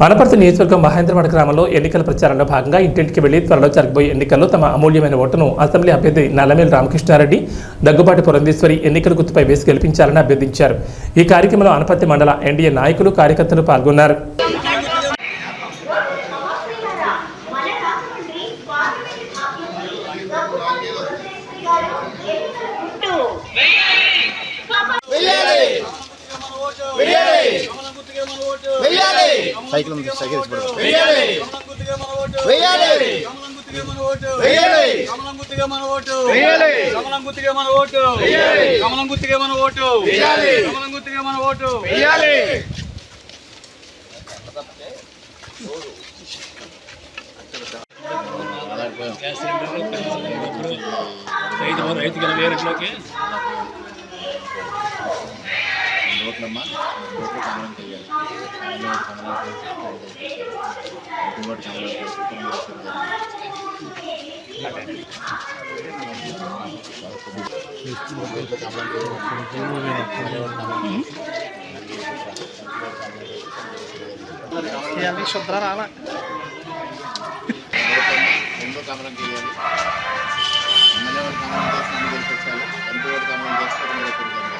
వనపర్తి నియోజకవర్గం మహేంద్రవాడ గ్రామంలో ఎన్నికల ప్రచారంలో భాగంగా ఇంటింటికి వెళ్ళి త్వరలో జరగబోయే ఎన్నికల్లో తమ అమూల్యమైన ఓటును అసెంబ్లీ అభ్యర్థి నల్లమేలు రామకృష్ణారెడ్డి దగ్గుబాటి పురంధేశ్వరి ఎన్నికల గుర్తుపై వేసి గెలిపించాలని అభ్యర్థించారు. ఈ కార్యక్రమంలో అనపర్తి మండల ఎన్డీఏ నాయకులు కార్యకర్తలు పాల్గొన్నారు మన రాష్ట్రమంత్రి పార్లమెంట్ అభ్యర్థి దగ్గుబాటి పురంధేశ్వరి గారు ఎన్నికల గుర్తు సైకిల్ ఉంది సైకిల్ ఇచ్చిపోడు కమలం గుర్తుగా మన ఓటు కమలం గుర్తుగా మన ఓటు కమలం గుర్తుగా మన ఓటు కమలం గుర్తుగా మన ఓటు రైతు రైతు గల వేరేట్లోకి రోడ్లమ్మా రోడ్లు కమలం చేయాలి కమలం కమలం చేసి ఇంకోటి కమలం చేసి కుటుంబం చేస్తారు రోడ్లు కమలం రెండో కమలం చేయాలి ఎమ్మెల్యే వాడు కమలం చేసి నన్ను గెలిపించాలి ఎంపీ వాడు కమలం చేసి కుటుంబం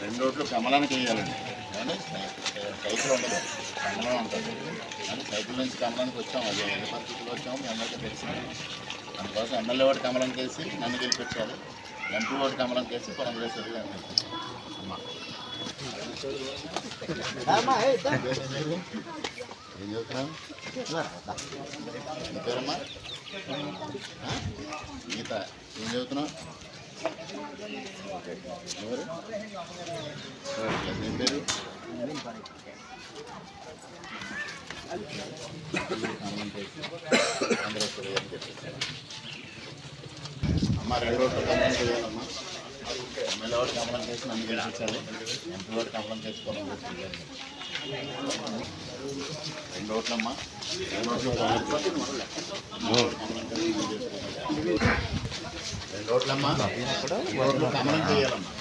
రెండు రోడ్లు కమలానికి వేయాలండి. కానీ సైకిల్ ఉండదు. కమలం ఉంటుంది. కానీ సైకిల్ నుంచి కమలానికి వచ్చాము అది ఎన్ని పరిస్థితుల్లో వచ్చాము మీ అందరికీ తెలిసింది. అందుకోసం ఎమ్మెల్యే వాడు కమలం చేసి నన్ను గెలిపించాలి ఎంపీ వాడు కమలం చేసి పురంధరేశ్వరి గారిని ఏం చదువుతున్నావు నీ పేరమ్మా గీత ఏం చదువుతున్నావు ఎవరు? ఏం పేరు? కమలం చేసి పురంధరేశ్వరి గారిని చెప్పేసారు అమ్మ రెండు రోడ్లు చేయాలమ్మా. ఎమ్మెల్యే వాడు కమలం చేసి నన్ను గెలిపించాలి. ఎంపీ వాడు కమలం చేసుకోవాలని రెండు రోడ్లమ్మా. రెండు రోడ్లు రెండు రోడ్లమ్మా. రోడ్లు కమలం చేయాలమ్మా.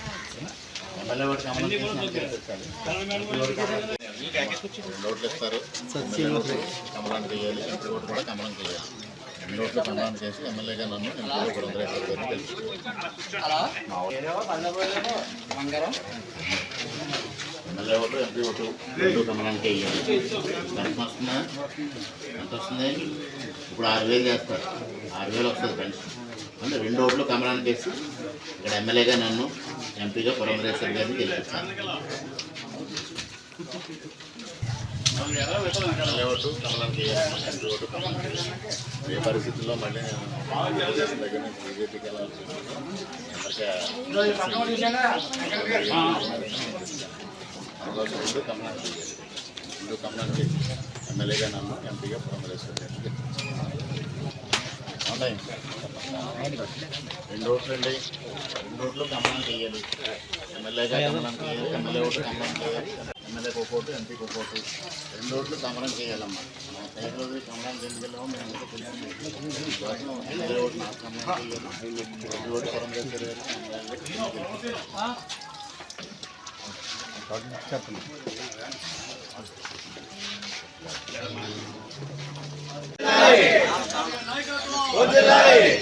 ఎమ్మెల్యే వాడు కమలం చేసి నన్ను గెలిపించాలి. ఎంపీ వాడు కమలం రెండు రోడ్లు ఇస్తారు. కమలం చేయాలి. ఎంపీ వాడు కూడా కమలం చేయాలి. రెండు రోడ్లు చేసి ఎమ్మెల్యేగా నన్ను MP MLA vote MP vote రెండు కమలానికి వేయాలి పెన్షన్ వస్తుందా? ఎంత వస్తుంది? ఇప్పుడు ఆరు వేలు చేస్తారు. ఆరు వేలు వస్తుంది పెన్షన్ అంటే రెండు ఓట్లు కమలానికి వేసి ఇక్కడ ఎమ్మెల్యేగా నన్ను ఎంపీగా పురంధరేశ్వరి గారిని గెలిపించాలి. ఓటు కమలానికి వేయాలి ఎంపీ ఓటు ఏ పరిస్థితుల్లో మళ్ళీ తెలుగుదేశం దగ్గర నుంచి బీజేపీకి వెళ్ళాల్సి రెండు కమలానికి రెండు ఎమ్మెల్యేగా నన్ను ఎంపీగా పురంధరేశ్వరి ఉంటాయి రెండు రోడ్లు అండి రెండు రోడ్లు కమలానికి వేయాలి ఎమ్మెల్యేగా ఎమ్మెల్యే ఓటు కమలానికి వేయాలి ఎమ్మెల్యేకి ఒక ఓటు ఎంపీకి ఒక ఓటు రెండు ఓట్లు కమలం చేయాలమ్మా. మా సైడ్ రోజు కమలానికి ఎందుకు వెళ్ళామో మేము అందరూ తెలిసింది అందుకోసం ఎమ్మెల్యే ఓటు నాకు కమలానికి వేయాలి ఎంపీ ఓటు పురంధరేశ్వరి గారికి చెప్పండి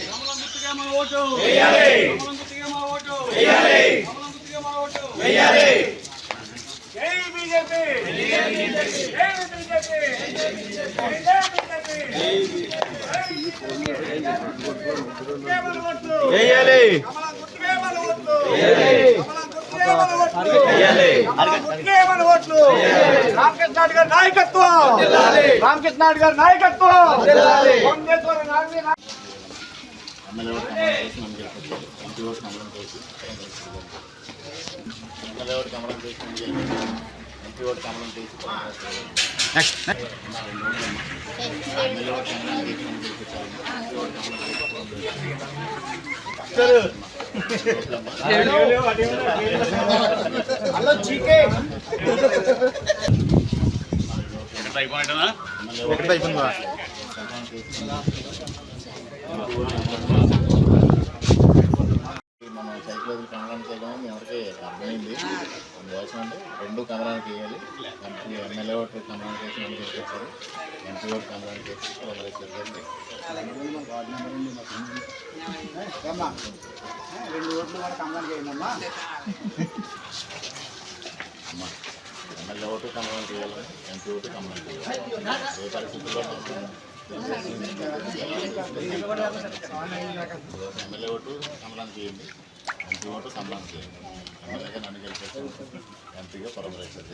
కమలం గుర్తుగా మన ఓటు కమలం గుర్తుగా మన ఓటు కమలం గుర్తుగా మన ఓటు జై బీజేపీ జై బీజేపీ జై బీజేపీ వేయాలి కమలం గుర్తుగా మన ఓట్లు కమలం గుర్తుగా మన ఓట్లు కమలం గుర్తుగా మన ఓట్లు రామకృష్ణ నాయుడు గారి నాయకత్వం రామకృష్ణ నాయుడు గారి నాయకత్వం. ఎమ్మెల్యే కమలం కమలం ఒకటి అయిపోయింది మనం సైకిల్ వదిలి చేయడం ఎవరికి అర్థమైంది? అందుకోసం అంటే రెండు కమరానికి వేయాలి ఎంపీ ఎమ్మెల్యే ఓటు కమరానికి వేసి మనం తీసుకొచ్చారు. ఎంపీ ఓటు కమరానికి వేసి వంద అమ్మా రెండు ఓట్లు కూడా కమలానికి వేయండమ్మా అమ్మ ఎమ్మెల్యే ఓటు కమరానికి వేయాలి ఎంపీ ఓటు కమరానికి వేయాలి ఏ పరిస్థితుల్లో ఎమ్మెల్యే ఓటు కమరానికి వేయండి ఎంపీ ఓటు కమలానికి వేయండి ఎమ్మెల్యేగా నన్ను గెలిపేసి ఎంపీగా పరమరేశ్వర